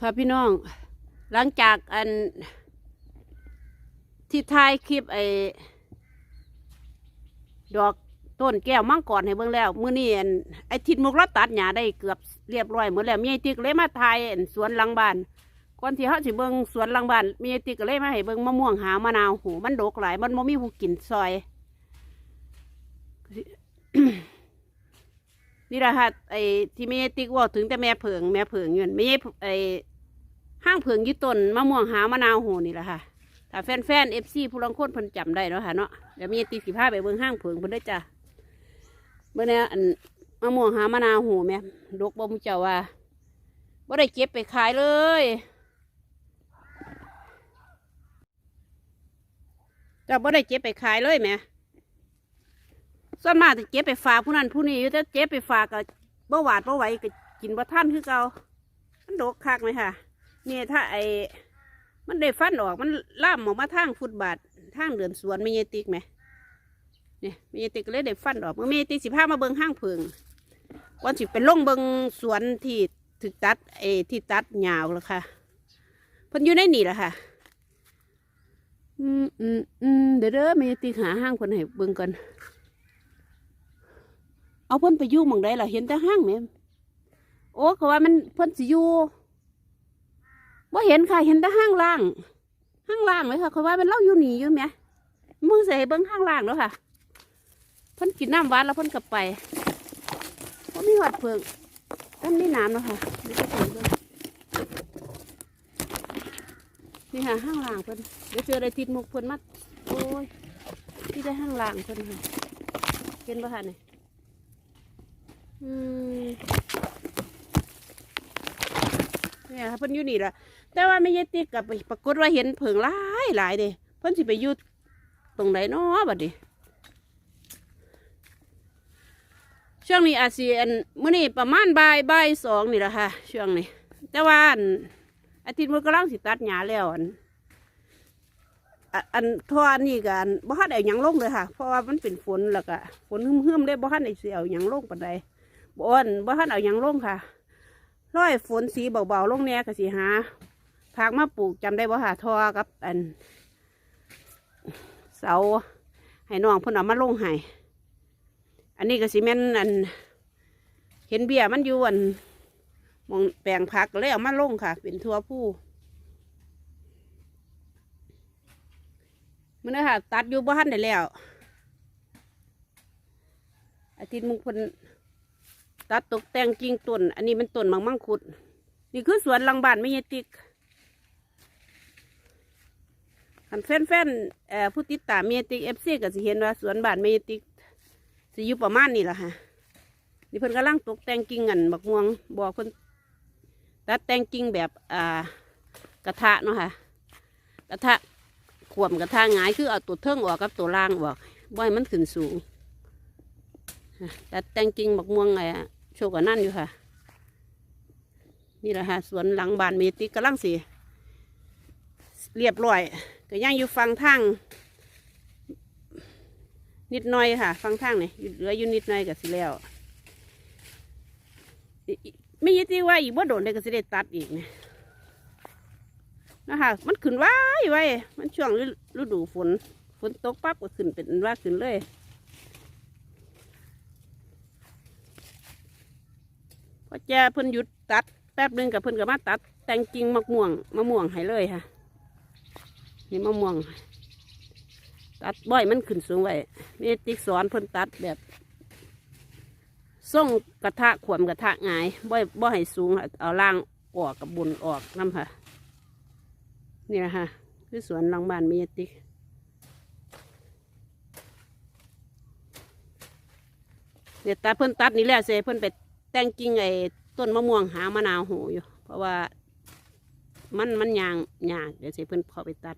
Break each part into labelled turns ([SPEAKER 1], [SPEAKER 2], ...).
[SPEAKER 1] ค่ะพี่น้อง หลังจากอัน ที่ถ่ายคลิปไอ้ดอกต้นแก้วมังกรให้เบิ่งแล้ว มื้อนี้อันไอ้ทิดมุกเราตัดหญ้าได้เกือบเรียบร้อยหมดแล้วมีไอ้ติ๊กเลยมาถ่ายอันสวนหลังบ้านก่อนที่เฮาสิเบิ่งสวนหลังบ้านมีไอ้ติ๊กเลยมาให้เบิ่งมะม่วงหามะนาวหูมันดกหลายมันบ่มีผู้กินซอยนี่แหละค่ะไอ้ที่แม่ติ๊กว่าถึงแต่แม่เผิงแม่เผิงเงินไม่ใช่ไอ้ ห้างเผิงยี่ต้นมะม่วงหามะนาวโหนี่แหละค่ะถ้าแฟนแฟนเอฟซีผู้ลังโคนเพิ่นจำได้เนาะค่ะเนาะเดี๋ยวมีติ๊กสิพาไปเบิ่งห้างเผิงเพิ่นได้จ้ะเมื่อนี้อันมะม่วงหามะนาวโหแม่ดกบ่มุเจ้าว่าบ่ได้เก็บไปขายเลยเจ้าบ่ได้เก็บไปขายเลยแม่ส่วนมากจะเจ็บไปฝากผู้นั้นผู้นี้อยู่แต่เจ็บไปฝากก็บ่หวาดบ่ไหวก็กินบ่ท่านคือเก่ามันดกคักไหมค่ะ นี่ถ้าไอ้มันได้ฟันออกมันล่ามออกมาทางฟุตบาททางเดือนสวนไม่ยติกไหมเนี่ยไม่ยติกก็เลยได้ฟันออกมื่อไม่ยติกสิพามาเบิงห้างเพิงก่อนสิเป็นลงเบิงสวนที่ถึกตัดไอ้ที่ตัดยาวแล้วค่ะเพิ่นอยู่ในนี่แหละค่ะอืมอืมอืมเดี๋ยวเด้อไม่ยติกหาห้างคนให้เบิงก่อนเอาเพิ่นไปยู่มองใดล่ะเห็นแต่ห้างแหม่โอ้เขาว่ามันเพิ่นสิอยู่ ว่าเห็นค่ะเห็นแต่ห้างล่างห้างล่างเลยค่ะเขาว่ามันเล่าอยู่หนีอยู่แหมมึงใส่เบิ้งห้างล่างแล้วค่ะเพิ่นกินน้ำวานแล้วเพิ่นกลับไปว่ามีหวัดเพิงต้นมีน้ำแล้วค่ะนี่ค่ะห้างล่างเพิ่นเดี๋ยวเจออะไรติดมุกเพิ่นมาโอ้ยที่ได้ห้างล่างเพิ่นค่ะเห็นปะคะนี่อืม เนี่ยเพิ่นอยู่นี่แหละแต่ว่าไม่ยติกกับปรากฏว่าเห็นเผิงหลายหลายเด้เพิ่นสิไปอยู่ตรงไหนเนาะบัดนี้ช่วงนี้อาจสิอันมื้อนี้ประมาณบ่ายบ่ายสองนี่แหละค่ะ ช่วงนี้ แต่ว่าอันอาทิตย์มื้อกำลังสิตัดหญ้าแล้วอันอันทออันนี้กันบ่ทันได้หยังลงเลยค่ะ เพราะว่ามันเป็นฝนแล้วก็ฝนหึมๆเลยบ่ทันได้สิเอาหยังลงปานใดบ่อันบ่ทันเอาหยังลงค่ะ ร้อยฝนสีเบาๆลงแน่ก็สิหาผักมาปลูกจำได้บ่ค่ะทอกับอัน เสาให้น้องพิ่นเอามาลงให้อันนี้ก็สิแม่นอัน เห็นเบี้ยมันอยู่อันมองแปลงผักเลยเอามาลงค่ะ เป็นทัวผู้มันนะค่ะ ตัดอยู่บ้านได้แล้ว อาทิตย์มุกพิ่น ตัดตกแต่งกิ่งต้น อันนี้มันต้นมังมังคุด นี่คือสวนหลังบ้านไม่ยติกคันแฟนๆเอ่อผู้ติดตามเมติกเอฟซีก็สิเห็นว่าสวนบ้านเมยติกสิอยู่ประมาณนี้แหละค่ะนี่เพิ่นกำลังตกแต่งกิ่งอันบักม่วงบอกเพิ่นตัดแต่งกิ่งแบบอ่ากระทะเนาะค่ะกระทะขวมกระทางหงายคือเอาตัวเทิงออกกับตัวล่างออกบ่อยมันขึ้นสูงแต่แต่งจริงบักม่วงไงอะ โชคกับนั่นอยู่ค่ะ นี่แหละค่ะสวนหลังบ้านเมติกกำลังสีเรียบร้อย ก็ยังอยู่ฟังทางนิดหน่อยค่ะ ฟังทางนี่เหลืออยู่นิดหน่อยก็สิแล้วไม่ยึดที่ว่าอีกบ่โดนได้ก็สิได้ตัดอีกเนี่ยนะคะมันขึ้นไว้ไว้มันช่วงฤดูฝนฝนตกปั๊บก็ขึ้นเป็นว่าขึ้นเลย อแจเพิ่นหยุดตัด แป๊บหนึงกับเพิ่นก็มาตัด แต่งกิ่งมะม่วงมะม่วงให้เลยค่ะ นี่มะม่วง ตัดบ่อยมันขึ้นสูงไว้มีติ๊กสอนเพิ่นตัดแบบส่งกระทะขวมกระทะงายบ่อยบ่ให้สูงค่ะเอาล่างออกกับบุญออกน้ำค่ะ นี่นะคะคือสวนหลังบ้านมีติกเดี๋ยวตัดเพิ่นตัดนี่แหละเสเพิ่นไป แต่งกิ่งไอ้ต้นมะม่วงหามะนาวโหอยู่ เพราะว่ามันมันยางยางเดี๋ยวเสเพิ่นพอไปตัด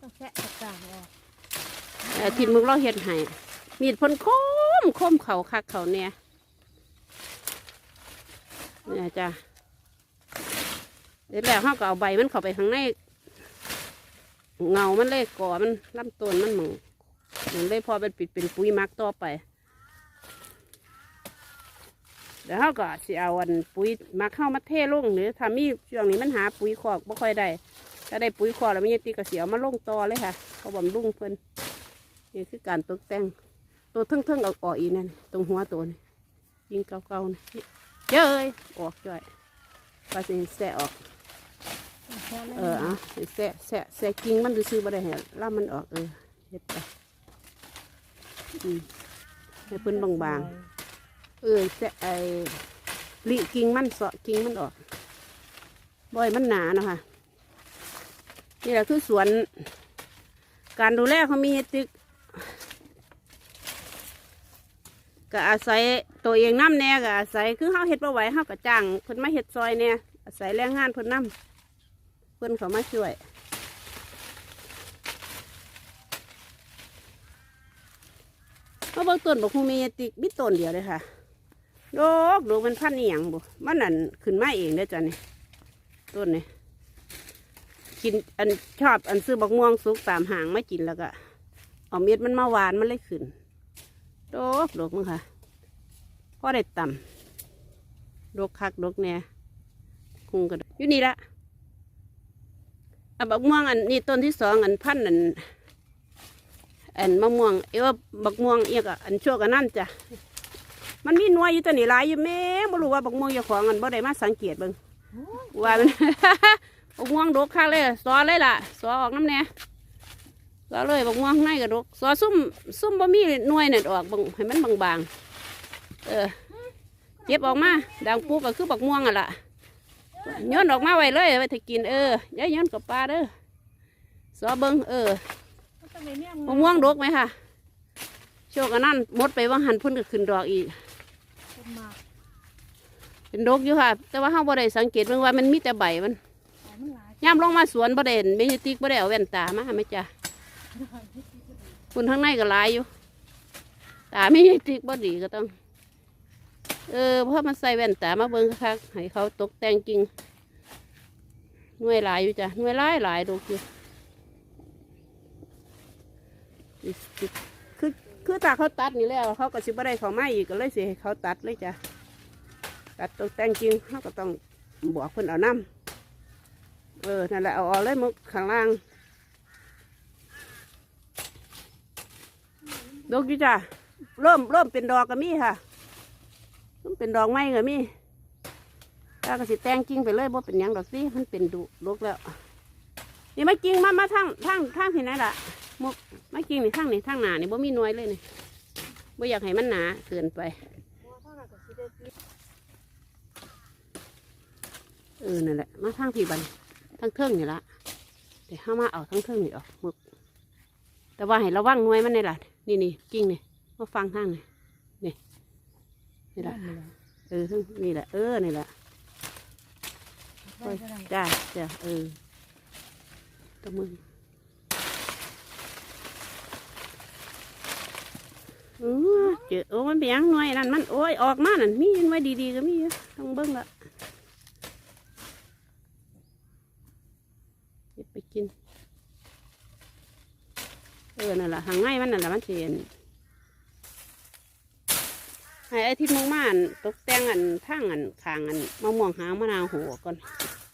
[SPEAKER 2] ก็แค่ต่างออก
[SPEAKER 1] เอ่อทินมึงเราเฮ็ดให้มีดเพ่นคมคมเขาคักเขาเนี่ยเนี่ยจ้ะเดี๋ยวแล้วเขาก็เอาใบมันเข้าไปข้างในเงามันเลยก่อมันลำต้นมันหมอง มันเลยพอเป็นปิดเป็นปุ๋ยมักต่อไปแล้วเขาก็สิเอาอันปุ๋ยมาเข้ามาเทลงหรือถ้ามีช่วงนี้มันหาปุ๋ยคอกบ่ค่อยได้ถ้าได้ปุ๋ยคอกแล้วมีติก็เสียวมาลงต่อเลยค่ะเขาบำรุงเพิ่นนี่คือการตกแต่งตัวเทิงๆเอาออกอีนั่นตรงหัวตัวนี่ยิงเก่าๆนี่เย้ยออกจ่อยปลาสิแสะออก เอออะแสะแสะแสะกิ่งมันดูซื้อๆบ่ได้เหรอล่ามันออกเออเฮ็ดไป ให้เพิ่นบางๆ เออแสะไอ้ลิกิ่งมันเสาะกิ่งมันออกบ่อยมันหนาเนาะค่ะ นี่แหละคือสวน การดูแลเขามีตึกก็อาศัยตัวเองน้ำแน่ก็อาศัยคือเขาเฮ็ดบ่ไหวเขาก็จ้างเพิ่นมาเฮ็ดซอยเนี่ยอาศัยแรงงานเพิ่นน้ำเพิ่นเขามาช่วย เพราเบางต้นบอกคงมีติกมิต้นเดียวเลยค่ะโดกดูมันพันนี่อหย่างบุมันนั่นขึ้นมาเองได้จ้ะนี่ต้นนี่กินอันชอบอันซื้อบักม่วงสุกตามหางไมากินแล้วก็เอาเม็ดมันมาหวานมันเลยขึ้นโดกดกมั้งค่ะพอได้ต่ำดกคักดกแน่คุงก็ดกอยู่นี่ละอันบักม่วงอันนี้ต้นที่สองอันพันอัน อันมะม่วงเอว่าบักม่วงเอียกอันชั่วกันนั่นจ้ะมันมีหน่วยอยู่ตัวนี้หลายอยู่แม่บ่รู้ว่าบักม่วงอย่าของอันบ่ได้มาสังเกตเบิ่งว่ามัน บักม่วงดกคักเลยสอเลยล่ะสอออกน้ำแน่สอเลยบักม่วงข้างในก็ดกสอซุ่มซุ่มบ่มีหน่วยนั่นออกบิ่งให้มันบางๆเออเก็บออกมาดังปุ๊บก็คือบักม่วงอะล่ะย้อนออกมาไว้เลยไว้ถ้ากินเอออย่าโย้อนกับปลาเด้อสอเบิ่งเออ
[SPEAKER 2] มันต้องไปเนี่ย
[SPEAKER 1] มะม่วงดกไหมค่ะ โชคอันนั้นหมดไปว่างหันเพุ่นก็ขึ้นดอกอีก
[SPEAKER 2] คนมา
[SPEAKER 1] เป็นดกอยู่ค่ะ แต่ว่าเฮาบ่ได้สังเกตเบิ่งว่ามันมีแต่ใบมัน
[SPEAKER 2] แต่มันหลาย
[SPEAKER 1] ย่ำลงมาสวนบ่ได้เห็นไม่ติกบ่ได้เอาแว่นตามาไหมจ๊ะคุณข้างในก็หลายอยู่ ตาไม่ติกบ่ดีก็ต้อง เออเพราะมันใส่แว่นตามาเบิ่งคักๆให้เขาตกแต่งจริงหน่วยหลายอยู่จ้ะหน่วยหลายหลายดกอยู่ คือคือถ้าเขาตัดนี่แล้ว เขาก็สิบ่ได้เขามาอีกก็เลยสิให้เขาตัดเลยจ้ะตัดตกแต่งจริงเขาก็ต้องบอกเพิ่นเอาน้ำเออนั่นแหละเอาออกเลยมุกข้างล่างดอกจ้ะเริ่มเริ่มเป็นดอกก็มีค่ะเริ่มเป็นดอกไม้ก็มีถ้าก็สิแต่งจริงไปเลยบ่เป็นยังดอกสิมันเป็นดุดกแล้วนี่มาจริงมามาทางทางทางที่ไหนล่ะ มุกไม่จริงนี่ข้างนี่ข้างหนานี่บ่มีหน่วยเลยนี่บ่อยากให้มันหนาเกินไป
[SPEAKER 2] บัวเท่านั้นก็สิได้กิน
[SPEAKER 1] เออนั่นแหละมาทางพี่บันทางเทิงนี่ละเดี๋ยวห้ามาเอาทางเทิงนี่ออกมึกแต่ว่าให้ระวังหน่วยมันนี่ล่ะนี่นี่กิ่งนี่มาฟังทางนี่นี่นี่ละเออทางนี่แหละเออนี่แหละ
[SPEAKER 2] ได้ก็ได้
[SPEAKER 1] จ้าจ้าเออตะมึง เออเจอโอ้มันเป็นยังหน่วยนั่นมันโอ้ยออกมานั่นมีน่วยดีๆก็มีต้องเบิ่งละเก็บไปกิน เออนั่นแหละหางไงมันนั่นแหละมันเสียนให้ไอ้ที่มุงม่านตกแต่งอันทางอันคางอันมะม่วงหางมะนาวหัวก่อน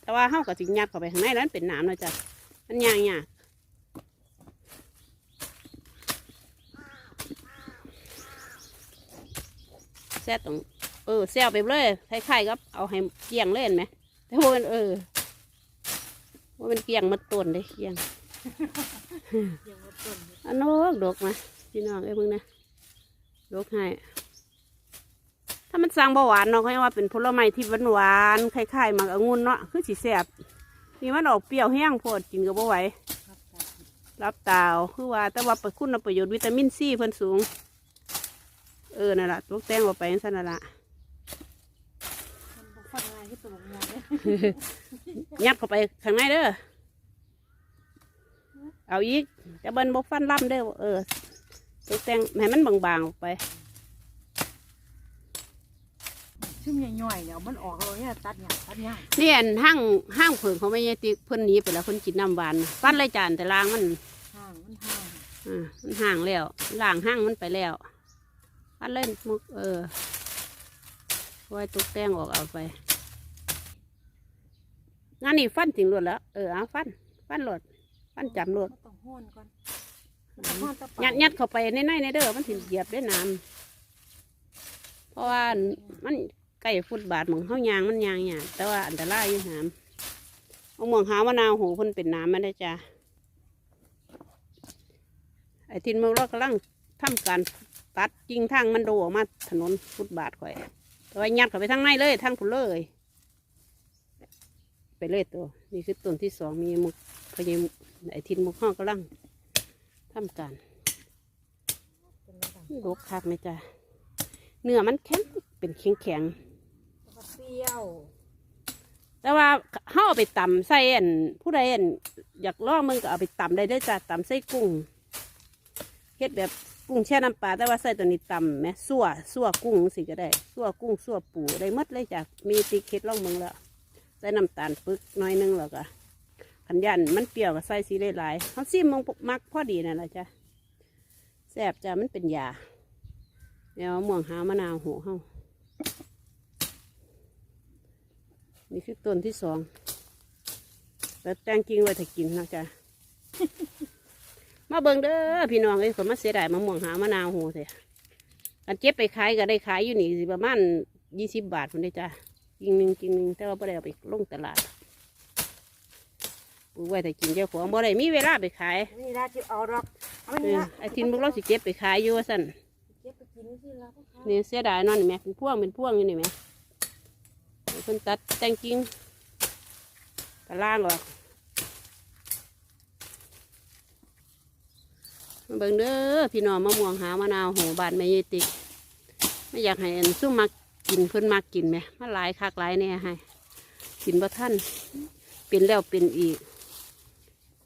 [SPEAKER 1] แต่ว่าเฮากับสิงยัดเข้าไปข้างในแล้วมันเป็นน้ำเลยจ้ะมันยางยาก แซ่ตรงเออแซ่ไปเลยคล้ายๆกับเอาให้เกลี่ยงเล่นไหมแต่ว่ามันเออว่ามันเกลี่ยงมาต้นเลยเกลี่ยง
[SPEAKER 2] ยังว่าต้นอยู่
[SPEAKER 1] อันนกดกมาพี่น้องเอ้ยมึงนะดกให้ถ้ามันสั่งเบาหวานเนาะเขาเรียกว่าเป็นผลไม้ที่หวานหวานๆคล้ายๆหมากองุ่นเนาะคือสีแสบนี่มันออกเปรี้ยวแห้งโพดกินก็บ่ไหว
[SPEAKER 2] ครับตาผิด
[SPEAKER 1] รับตาวคือว่าแต่ว่าประคุณประโยชน์วิตามินซีเพิ่นสูง เออนั่นแหละตกแต่งออกไปจังซั่นนั่นละ
[SPEAKER 2] มันบ่ฟังง่ายที่ตัวงานเลย
[SPEAKER 1] ยัดเข้าไปข้างในเด้อเอาอีกจะเบิ้นบกฟันล่ำเด้อเออตกแต่งให้มันบางๆออกไป
[SPEAKER 2] ชุ่มย่อยๆเดี๋ยวมันออกเลยเนี่ยตัดเนี่ยตัดเนี่ย
[SPEAKER 1] นี่อันห้างห้างเผิงเขาไม่ยติเพิ่นหนีไปแล้วเพิ่นกินน้ำหวานน่ะปั้นเลยจานแต่ล้างมัน
[SPEAKER 2] ห่างมันห่าง
[SPEAKER 1] อ่ามันห่างแล้วล้างห้างมันไปแล้ว ปั้นเล่นมุกเออไว้ตกแต่งออกเอาไปงานนี้ฟันถึงรถแล้ว เออเอาฟัน ฟันรถฟันจำรถ
[SPEAKER 2] มันต้องห้อนก่อนมันต้องห้อนตะปา
[SPEAKER 1] ยัดยัดเข้าไปในในในเด้อมันถึงเหยียบได้น้ำเพราะว่ามันใกล้ฟุตบาทหมองเฮายางมันยางหยาบแต่ว่าอันตรายอยู่หามเอาหมองหามะนาวหูเพิ่นเป็นน้ำมาได้จ้าไอ้ทินเมืองเรากำลังทำการ ตัดจริงทางมันโดออกมาถนนฟุตบาทข่อยแต่ว่ายัดเข้าไปทางในเลยทางผุนเลย ไปเลยตัว นี่คือต้นที่สองมีมุกพยมไอ้ทินมุกห้องกำลังทำการ
[SPEAKER 2] เป็นระดับ
[SPEAKER 1] ลกคักไหมจ้ะเนื้อมันแข็งเป็นแข็งแข็ง
[SPEAKER 2] แล้วก็เปรี้ยว
[SPEAKER 1] ๆแต่ว่าเฮาเอาไปตำใส่อันผู้ใดอันอยากลองมึงก็เอาไปตำได้ได้อจ้ะตำใส่กุ้งเฮ็ดแบบ กุ้งแช่น้ำปลาแต่ว่าใส่ตัวนี้ตำแหมสั่วสั่วกุ้งสิก็ได้สั่วกุ้งสั่วปูได้มดเลยจ้ะมีติเค็ดล่องมึงแล้วใส่น้ำตาลปึกน้อยนึงแล้วก็ขันยันมันเปรี้ยวก็ใส่สีหลายๆเขาซิมมึงมักพอดีนั่นแหละจ้ะแซ่บจ้ะมันเป็นยาเดี๋ยวม่วงหามะนาวหูเฮานี่คือต้นที่สองแล้วแตงกิ่งไว้ถ้ากินนะจ๊ะ มาเบิ่งเด้อพี่น้องเอ้ยคนมาเสียดายมะม่วงหามะนาวหูเสียอันเจ็บไปขายก็ได้ขายอยู่นี่สิประมาณยี่สิบบาทคนได้จ้ะกิ่งหนึ่งกิ่งหนึ่งแต่ว่าไ่ได้เอาไปลงตลาดปลูกไว้ถ้ากินเจ้าของบ่ได้มีเวลาไปขาย
[SPEAKER 2] นี่ละที่เอาดอกเอา
[SPEAKER 1] เอ
[SPEAKER 2] นี่
[SPEAKER 1] อ
[SPEAKER 2] ละ
[SPEAKER 1] ไอ้ทินพวกเราสิเก็บไปขายอยู่ว่าสั่น
[SPEAKER 2] เก็บไปกินที่ละพ่อค้า
[SPEAKER 1] นี่เสียดายเนอนนี่แหม่เป็นพวงเป็นพวงอยู่นี่แหม่ให้เพิ่นตัดแต่งกิ่งกระล่างหรอกมา เบิ่งเด้อพี่น้องมะม่วงหามะนาวโหบานแม่ยายติกไม่อยากให้อันซุ่มมักกินเพิ่นมักกินไหมมาหลายคักหลายแน่ให้กินบ่ท่านเป็นแล้วเป็นอีก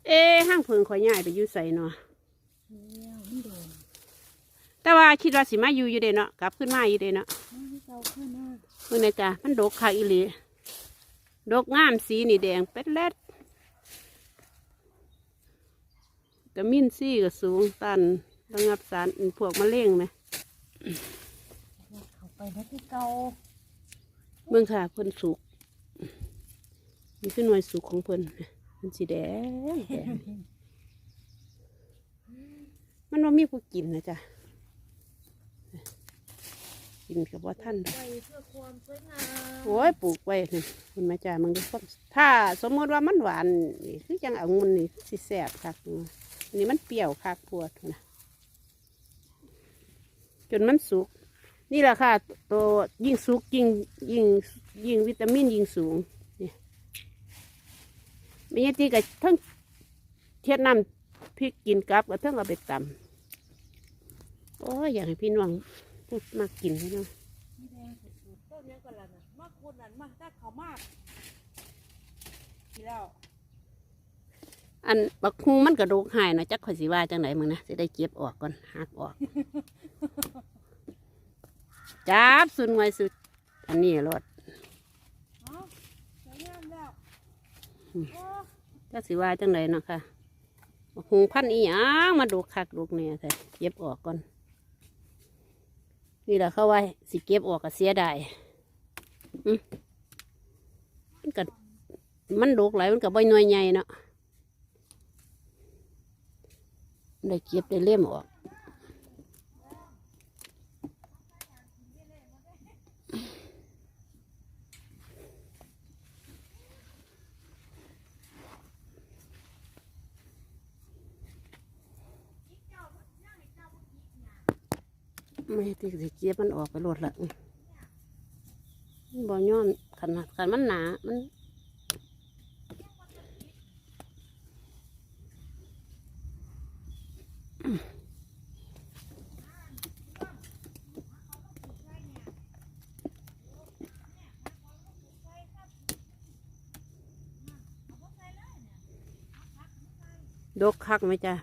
[SPEAKER 1] เอ๊ห้างเพิงข่อยย่ายไปอยู่ใส่เนาะแต่ว่าคิดว่าสิมาอยู่อยู่เด้เนาะกลับขึ้นมาอยู่เด้เนาะ
[SPEAKER 2] มันไม่เจ้าขึ้นหน้า
[SPEAKER 1] เมื่อนะจ๊ะมันดกคักอีหลีดกงามสีนี่แดงเป็ดแรด กระมินซี่ก็สูงตันระงับสารพวกมะเร็งไหม
[SPEAKER 2] เข้าไปแล้วที่เก่า
[SPEAKER 1] เมืองค่ะเพิ่นสุกนี่คือหน่วยสุกของเพิ่นมันสีแดงแดงมันว่ามีผู้กินนะจ๊ะกินกับว่าท่าน
[SPEAKER 2] ไปเพื่อความสวยงาม
[SPEAKER 1] โอ้ยปลูกไว้นี่เห็นไหมจ้ามึงดูความถ้าสมมติว่ามันหวานนี่คือจังเอางุ่นนี่สิแสบคักอั นนี่มันเปรี้ยวคักปวดนะจนมันสุก นี่แหละค่ะตัวยิ่งสุกยิ่งยิ่งยิ่งวิตามินยิ่งสูงนี่ไม่ใช่ที่กับทั้งเทียนน้ำพริกกินกับกับทั้งเอาไปตำโอ้ยอยากให้พี่น้องมากกินให้นาะ
[SPEAKER 2] นี่แดงสุดๆต้นนี้ก็แล้วนะมากคนนั้นมากได้เขามากทีแล้ว
[SPEAKER 1] อันบักฮุงมันกระดูกหายเนาะจักข่อยสิว่าจังไหนมึงนะสิได้เก็บออกก่อนหักออกจับสุดไว้สุด อันนี้รถ
[SPEAKER 2] เอาสวยงามแล้ว
[SPEAKER 1] อืม
[SPEAKER 2] โอ้
[SPEAKER 1] จักสิว่าจังไหนเนาะค่ะบักฮุงพันอีหยังมาดูคักดูเนี่ยแต่เก็บออกก่อนนี่แหละเขาไว้สิเก็บออกก็เสียดายอืมมันก็มันดูกหลายมันก็บ่หน่วยใหญ่เนาะ ได้เก็บได้เล่มออกไม่ติสิเก็บมันออกไปหลดละบ่ย้อนขนาดขันมันหนา มัน คักไหมจ้ะ